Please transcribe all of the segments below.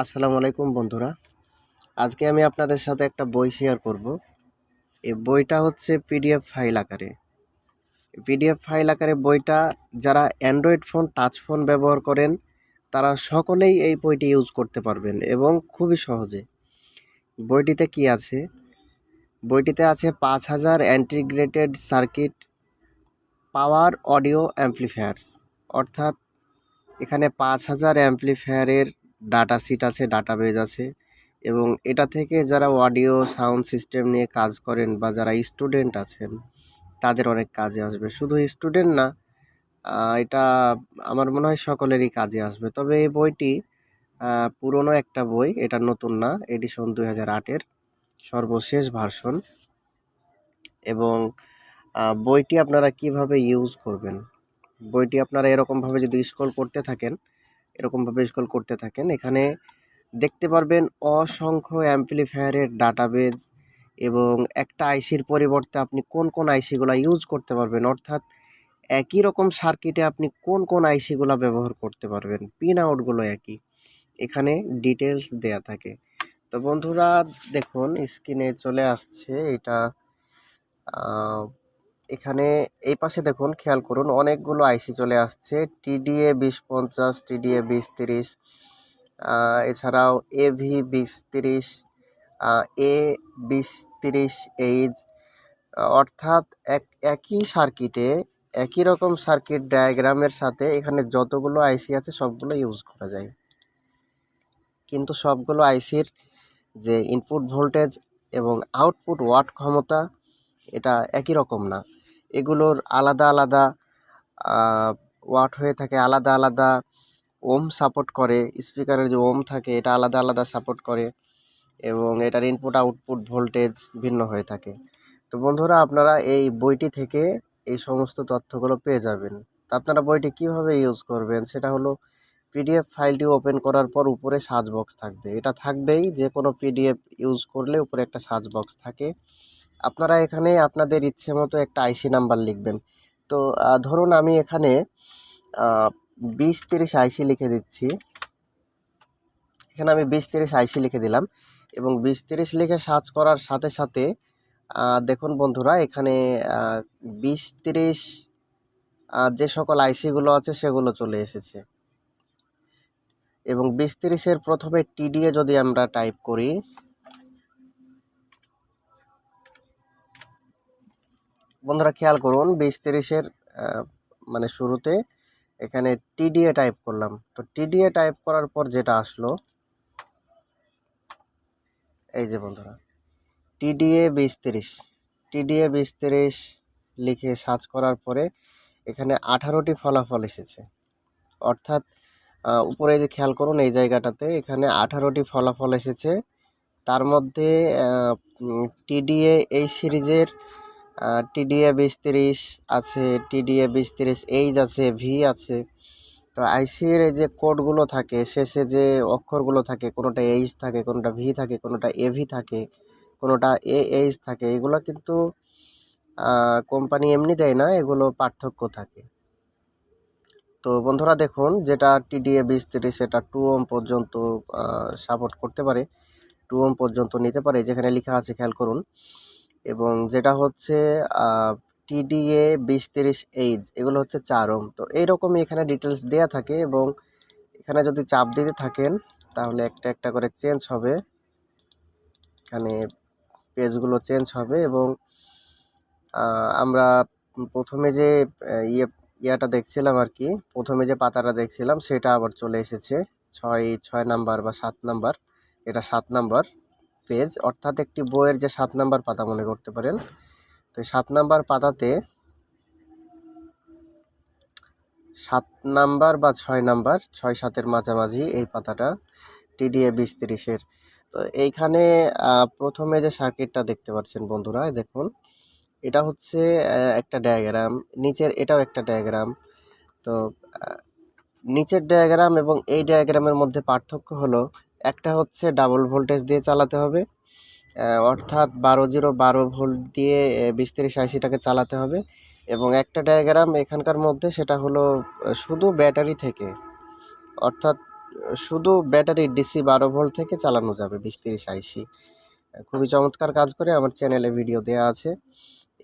আসসালামু আলাইকুম বন্ধুরা। আজকে আমি আপনাদের সাথে একটা বই শেয়ার করব। এই বইটা হচ্ছে পিডিএফ ফাইল আকারে। পিডিএফ ফাইল আকারে বইটা যারা অ্যান্ড্রয়েড ফোন টাচ ফোন ব্যবহার করেন, তারা সকলেই এই বইটি ইউজ করতে পারবেন এবং খুবই সহজে। বইটিতে কি আছে? বইটিতে আছে পাঁচ হাজার integrated circuit power audio amplifiers অর্থাৎ এখানে পাঁচ হাজার অ্যাম্পলিফায়ারের ডাটা সিট আছে ডাটাবেজ আছে এবং এটা থেকে যারা অডিও সাউন্ড সিস্টেম নিয়ে কাজ করেন বা যারা স্টুডেন্ট আছেন, তাদের অনেক কাজে আসবে। শুধু স্টুডেন্ট না এটা আমার মনে হয় সকলেরই কাজে আসবে। তবে এই বইটি পুরনো একটা বই, এটা নতুন না এডিশন দুই হাজার আটের সর্বশেষ ভার্সন এবং বইটি আপনারা কীভাবে ইউজ করবেন? বইটি আপনারা এরকমভাবে যদি স্ক্রল করতে থাকেন এরকমভাবে স্ক্রল করতে থাকেন। এখানে দেখতে পারবেন অসংখ্য অ্যাম্পলিফায়ারের ডাটাবেজ এবং একটা আইসির পরিবর্তে আপনি কোন কোন আইসিগুলো ইউজ করতে পারবেন। অর্থাৎ একই রকম সার্কিটে আপনি কোন কোন আইসিগুলো ব্যবহার করতে পারবেন। পিন আউটগুলো একই। এখানে ডিটেলস দেয়া থাকে। তো বন্ধুরা, দেখুন স্ক্রিনে চলে আসছে। এটা এখানে এই পাশে দেখুন, খেয়াল করুন, অনেকগুলো আইসি চলে আসছে। টিডিএ বিশ পঞ্চাশ টিডিএ বিশ তিরিশ এছাড়াও এভি বিশ তিরিশ এ বিশ তিরিশ এইচ অর্থাৎ এক, একই সার্কিটে একই রকম সার্কিট ডায়াগ্রামের সাথে এখানে যতগুলো আইসি আছে, সবগুলো ইউজ করা যায়। কিন্তু সবগুলো আইসির যে ইনপুট ভোল্টেজ এবং আউটপুট ওয়াট ক্ষমতা, এটা একই রকম না। এগুলোর আলাদা আলাদা ওয়াট হয়ে থাকে, আলাদা আলাদা ওম সাপোর্ট করে, স্পিকারের যে ওম থাকে এটা আলাদা আলাদা সাপোর্ট করে এবং এটার ইনপুট আউটপুট ভোল্টেজ ভিন্ন হয়ে থাকে। তো বন্ধুরা, আপনারা এই বইটি থেকে এই সমস্ত তথ্যগুলো পেয়ে যাবেন। তো আপনারা বইটি কীভাবে ইউজ করবেন? সেটা হলো পিডিএফ ফাইলটি ওপেন করার পর উপরে সার্চ বক্স থাকবে। এটা থাকবেই যে কোনো পিডিএফ ইউজ করলে উপরে একটা সার্চ বক্স থাকে। আপনারা এখানে আপনাদের ইচ্ছে মতো একটা আইসি নাম্বার লিখবেন। তো ধরুন আমি এখানে বিশ তিরিশ আইসি লিখে দিচ্ছি। এখানে আমি বিশ তিরিশ আইসি লিখে দিলাম এবং বিশ তিরিশ লিখে সার্চ করার সাথে সাথে দেখুন বন্ধুরা এখানে বিশ তিরিশ যে সকল আইসিগুলো আছে সেগুলো চলে এসেছে। এবং বিশ তিরিশের প্রথমে টিডিএ যদি আমরা টাইপ করি বন্ধুরা খেয়াল করুন, বিশ তিরিশের মানে শুরুতে এখানে টিডিএ টাইপ করলাম। তো টিডিএ টাইপ করার পর যেটা আসলো, এই যে বন্ধুরা, টিডিএ বিশ তিরিশ। টিডিএ বিশ তিরিশ লিখে সার্চ করার পরে এখানে আঠারোটি ফলাফল এসেছে। অর্থাৎ উপরে যে খেয়াল করুন, এই জায়গাটাতে এখানে আঠারোটি ফলাফল এসেছে। তার মধ্যে টিডিএ এই সিরিজের টিডিএ বিশ তিরিশ আছে টিডিএ বিশ এইচ আছে ভি আছে। তো আইসির এই যে কোডগুলো থাকে, শেষে যে অক্ষরগুলো থাকে, কোনোটা এইচ থাকে, কোনোটা ভি থাকে, কোনোটা এভি থাকে, কোনোটা এ এইচ থাকে, এগুলো কিন্তু কোম্পানি এমনি দেয় না, এগুলো পার্থক্য থাকে। তো বন্ধুরা দেখুন, যেটা টিডিএ বিশ তিরিশ সেটা টু ওম পর্যন্ত সাপোর্ট করতে পারে টু ওম পর্যন্ত নিতে পারে, যেখানে লেখা আছে, খেয়াল করুন। এবং যেটা হচ্ছে টিডিএ বিশ তিরিশ এইচ এগুলো হচ্ছে চার ওম। তো এইরকমই এখানে ডিটেলস দেয়া থাকে এবং এখানে যদি চাপ দিতে থাকেন, তাহলে একটা একটা করে চেঞ্জ হবে। এখানে পেজগুলো চেঞ্জ হবে এবং আমরা প্রথমে যে ইয়ে ইয়াটা দেখছিলাম আর কি, প্রথমে যে পাতাটা দেখছিলাম, সেটা আবার চলে এসেছে। ছয় ছয় নাম্বার বা সাত নাম্বার এটা সাত নাম্বার পেজ অর্থাৎ একটি বইয়ের যে সাত নাম্বার পাতা মনে করতে পারেন। তো সাত নাম্বার পাতাতে সাত নাম্বার বা ছয় নাম্বার, ছয় সাতের মাঝামাঝি এই পাতাটা, টিডিএ বিশ তিরিশের। তো এইখানে প্রথমে যে সার্কিটটা দেখতে পাচ্ছেন বন্ধুরা দেখুন, এটা হচ্ছে একটা ডায়াগ্রাম নিচের এটাও একটা ডায়াগ্রাম তো নিচের ডায়াগ্রাম এবং এই ডায়াগ্রামের মধ্যে পার্থক্য হলো একটা হচ্ছে ডাবল ভোল্টেজ দিয়ে চালাতে হবে অর্থাৎ বারো জিরো বারো ভোল্ট দিয়ে বিশ তিরিশ আইসিটাকে চালাতে হবে এবং একটা ডায়াগ্রাম এখানকার মধ্যে সেটা হলো শুধু ব্যাটারি থেকে, অর্থাৎ শুধু ব্যাটারি ডিসি বারো ভোল্ট থেকে চালানো যাবে বিশ তিরিশ আইসি। খুবই চমৎকার কাজ করে আমার চ্যানেলে ভিডিও দেওয়া আছে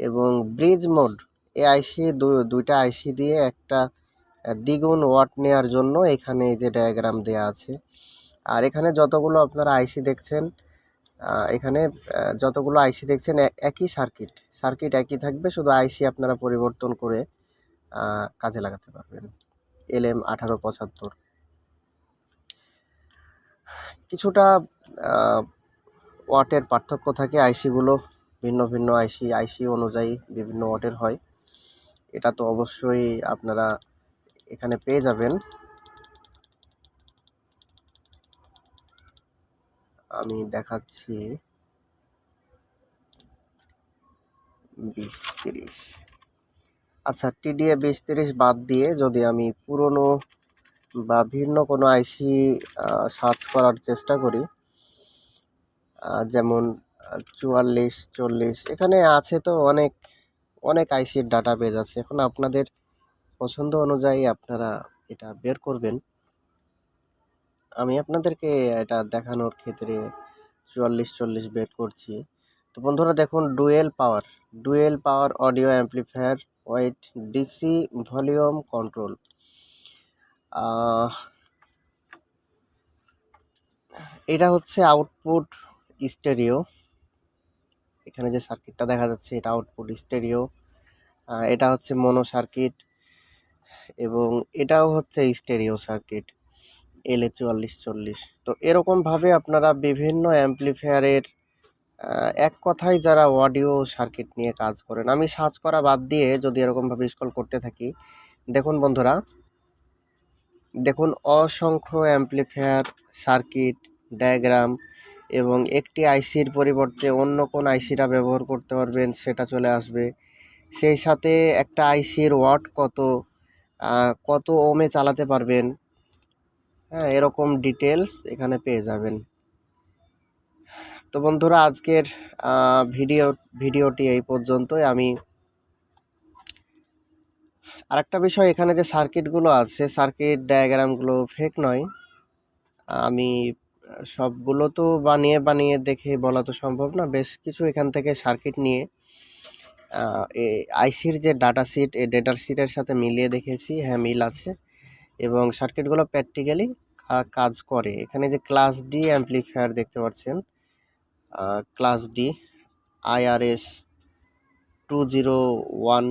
এবং ব্রিজ মোড এই আইসি দুইটা আইসি দিয়ে একটা দ্বিগুণ ওয়াট নেওয়ার জন্য এখানে এই যে ডায়াগ্রাম দেওয়া আছে আর এখানে যতগুলো আপনারা আইসি দেখছেন এখানে যতগুলো আইসি দেখছেন একই সার্কিট সার্কিট একই থাকবে, শুধু আইসি আপনারা পরিবর্তন করে কাজে লাগাতে পারবেন। এল এম আঠারো পঁচাত্তর। কিছুটা ওয়াটের পার্থক্য থাকে। আইসিগুলো ভিন্ন ভিন্ন আইসি আইসি অনুযায়ী বিভিন্ন ওয়াটের হয়। এটা তো অবশ্যই আপনারা এখানে পেয়ে যাবেন। আমি দেখাচ্ছি। বিশ তিরিশ। আচ্ছা টিডিএ বিশ তিরিশ বাদ দিয়ে যদি আমি পুরনো বা ভিন্ন কোনো আইসি সার্চ করার চেষ্টা করি যেমন চুয়াল্লিশ, চল্লিশ, এখানে আছে তো অনেক অনেক আইসির ডাটা বেজ আছে। এখন আপনাদের পছন্দ অনুযায়ী আপনারা এটা বের করবেন। আমি আপনাদেরকে এটা দেখানোর ক্ষেত্রে চুয়াল্লিশ, চল্লিশ বের করছি। তো বন্ধুরা দেখুন, dual power. Dual power audio amplifier, weight, DC volume control. এটা হচ্ছে আউটপুট স্টেরিও। এখানে যে সার্কিটটা দেখা যাচ্ছে, এটা আউটপুট স্টেরিও। এটা হচ্ছে মনো সার্কিট এবং এটাও হচ্ছে স্টেরিও সার্কিট। এল চুয়াল্লিশ, চল্লিশ। তো এরকমভাবে আপনারা বিভিন্ন অ্যাম্পলিফায়ারের এক কথায় যারা অডিও সার্কিট নিয়ে কাজ করেন, আমি সার্চ করা বাদ দিয়ে যদি এরকমভাবে স্কল করতে থাকি, দেখুন বন্ধুরা, দেখুন অসংখ্য অ্যাম্পলিফায়ার সার্কিট ডায়াগ্রাম এবং একটি আইসির পরিবর্তে অন্য কোন আইসিটা ব্যবহার করতে পারবেন, সেটা চলে আসবে। সেই সাথে একটা আইসির ওয়াট কত কত ওমে চালাতে পারবেন হ্যাঁ এরকম ডিটেলস এখানে পেয়ে যাবেন। তো বন্ধুরা, আজকের ভিডিও ভিডিওটি এই পর্যন্তই। আমি আরেকটা বিষয়, এখানে যে সার্কিটগুলো আছে সার্কিট ডায়াগ্রামগুলো ফেক নয়। আমি সবগুলো তো বানিয়ে বানিয়ে দেখে বলা তো সম্ভব না। বেশ কিছু এখান থেকে সার্কিট নিয়ে আইসির যে ডাটা শিট এই ডেটা শিটের সাথে মিলিয়ে দেখেছি। হ্যাঁ মিল আছে। এবং সার্কিটগুলো প্র্যাকটিক্যালি কাজ করে। এখানে যে ক্লাস ডি অ্যাম্পলিফায়ার দেখতে পাচ্ছেন class D I R S two zero one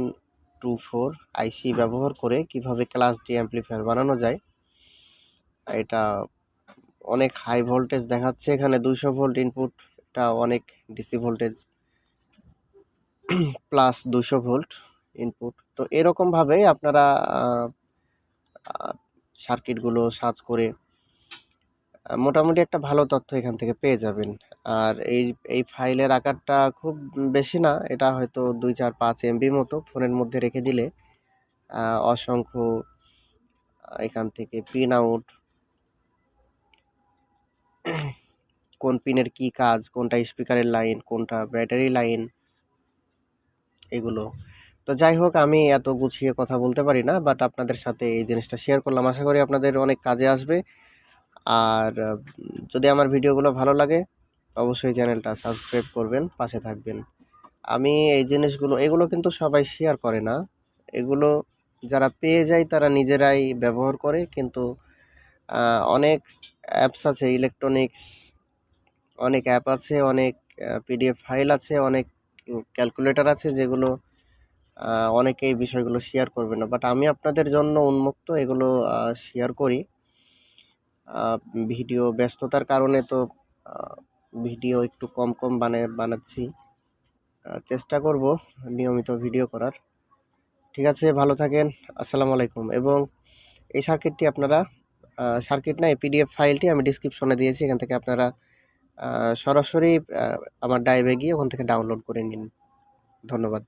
two four IC ব্যবহার করে কীভাবে ক্লাস ডি অ্যাম্পলিফায়ার বানানো যায়। এটা অনেক হাই ভোল্টেজ দেখাচ্ছে এখানে, দুইশো ভোল্ট ইনপুট এটা অনেক ডিসি ভোল্টেজ প্লাস দুশো ভোল্ট ইনপুট তো এরকমভাবেই আপনারা সার্কিটগুলো সার্চ করে মোটামুটি একটা ভালো তথ্য এখান থেকে পেয়ে যাবেন। আর এই এই ফাইলের আকারটা খুব বেশি না, এটা হয়তো দুই চার পাঁচ এমবি মতো ফোনের মধ্যে রেখে দিলে অসংখ্য এখান থেকে প্রিন্ট আউট কোন পিনের কি কাজ, কোনটা স্পিকারের লাইন কোনটা ব্যাটারি লাইন এগুলো তো যাই হোক, আমি এত গুছিয়ে কথা বলতে পারি না বাট আপনাদের সাথে এই জিনিসটা শেয়ার করলাম। আশা করি আপনাদের অনেক কাজে আসবে। আর যদি আমার ভিডিওগুলো ভালো লাগে, অবশ্যই চ্যানেলটা সাবস্ক্রাইব করবেন, পাশে থাকবেন। আমি এই জিনিসগুলো, এগুলো কিন্তু সবাই শেয়ার করে না। এগুলো যারা পেয়ে যায়, তারা নিজেরাই ব্যবহার করে, কিন্তু অনেক অ্যাপস আছে ইলেকট্রনিক্স অনেক অ্যাপ আছে, অনেক পিডিএফ ফাইল আছে, অনেক ক্যালকুলেটর আছে, যেগুলো অনেকে এই বিষয়গুলো শেয়ার করবে না বাট আমি আপনাদের জন্য উন্মুক্ত এগুলো শেয়ার করি। ভিডিও ব্যস্ততার কারণে তো ভিডিও একটু কম কম বানায় বানাচ্ছি। চেষ্টা করব নিয়মিত ভিডিও করার। ঠিক আছে, ভালো থাকেন, আসসালামু আলাইকুম। এবং এই সার্কিটটি আপনারা সার্কিট না, এই পিডিএফ ফাইলটি আমি ডিসক্রিপশনে দিয়েছি, এখান থেকে আপনারা সরাসরি আমার ডাইভে গিয়ে ওখান থেকে ডাউনলোড করে নিন। ধন্যবাদ।